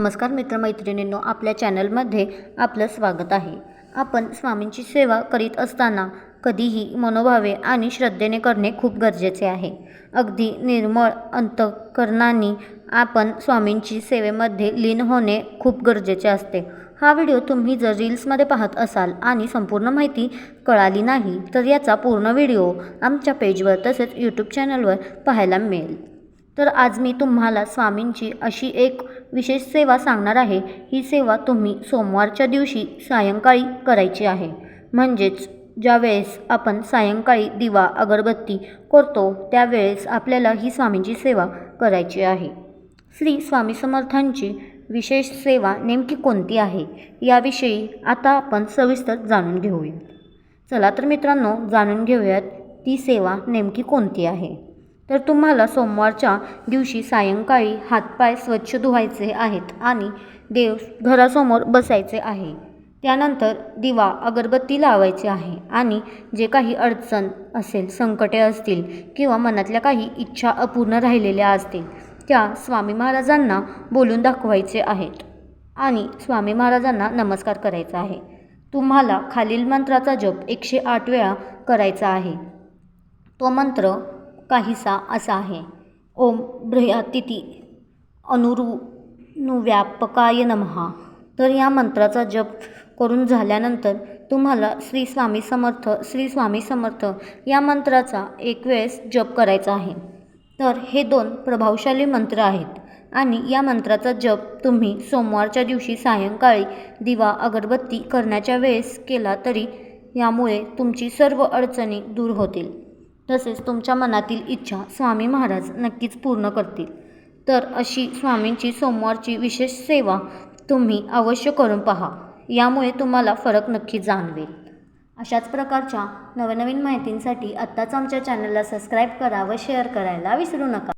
नमस्कार मित्रमैत्रिणींनो आपल्या चॅनलमध्ये आपलं स्वागत आहे. आपण स्वामींची सेवा करीत असताना कधीही मनोभावे आणि श्रद्धेने करणे खूप गरजेचे आहे. अगदी निर्मळ अंतकरणाने आपण स्वामींची सेवेमध्ये लीन होणे खूप गरजेचे असते. हा व्हिडिओ तुम्ही जर रील्समध्ये पाहत असाल आणि संपूर्ण माहिती कळाली नाही तर याचा पूर्ण व्हिडिओ आमच्या पेजवर तसेच यूट्यूब चॅनलवर पाहायला मिळेल. तर आज मी तुम्हाला स्वामींची अशी एक विशेष सेवा सांगणार आहे. ही सेवा तुम्ही सोमवारच्या दिवशी सायंकाळी करायची आहे. म्हणजेच ज्यावेळेस आपण सायंकाळी दिवा अगरबत्ती करतो त्यावेळेस आपल्याला ही स्वामींची सेवा करायची आहे. श्री स्वामी समर्थांची विशेष सेवा नेमकी कोणती आहे? याविषयी आता आपण सविस्तर जाणून घेऊया. चला तर मित्रांनो जाणून घेऊयात ती सेवा नेमकी कोणती आहे? तर तुम्हाला सोमवारच्या दिवशी सायंकाळी हातपाय स्वच्छ धुवायचे आहेत आणि देव घरासमोर बसायचे आहे. त्यानंतर दिवा अगरबत्ती लावायची आहे आणि जे काही अडचण असेल संकटे असतील किंवा मनातल्या काही इच्छा अपूर्ण राहिलेल्या असतील त्या स्वामी महाराजांना बोलून दाखवायचे आहेत आणि स्वामी महाराजांना नमस्कार करायचा आहे. तुम्हाला खालील मंत्राचा जप एकशे आठ वेळा करायचा आहे. तो मंत्र काहीसा असा आहे. ओम बृहतिथी अनुरुनुव्यापकाय नमहा. तर या मंत्राचा जप करून झाल्यानंतर तुम्हाला श्री स्वामी समर्थ श्री स्वामी समर्थ या मंत्राचा एक वेळेस जप करायचा आहे. तर हे दोन प्रभावशाली मंत्र आहेत आणि या मंत्राचा जप तुम्ही सोमवारच्या दिवशी सायंकाळी दिवा अगरबत्ती करण्याच्या वेळेस केला तरी यामुळे तुमची सर्व अडचणी दूर होतील. तसेच तुमच्या मनातील इच्छा स्वामी महाराज नक्कीच पूर्ण करतील. तर अशी स्वामींची सोमवारची विशेष सेवा तुम्ही अवश्य करून पहा. यामुळे तुम्हाला फरक नक्की जाणवेल. अशाच प्रकारच्या नवनवीन माहितींसाठी आत्ताच आमच्या चॅनलला सबस्क्राईब करा व शेअर करायला विसरू नका.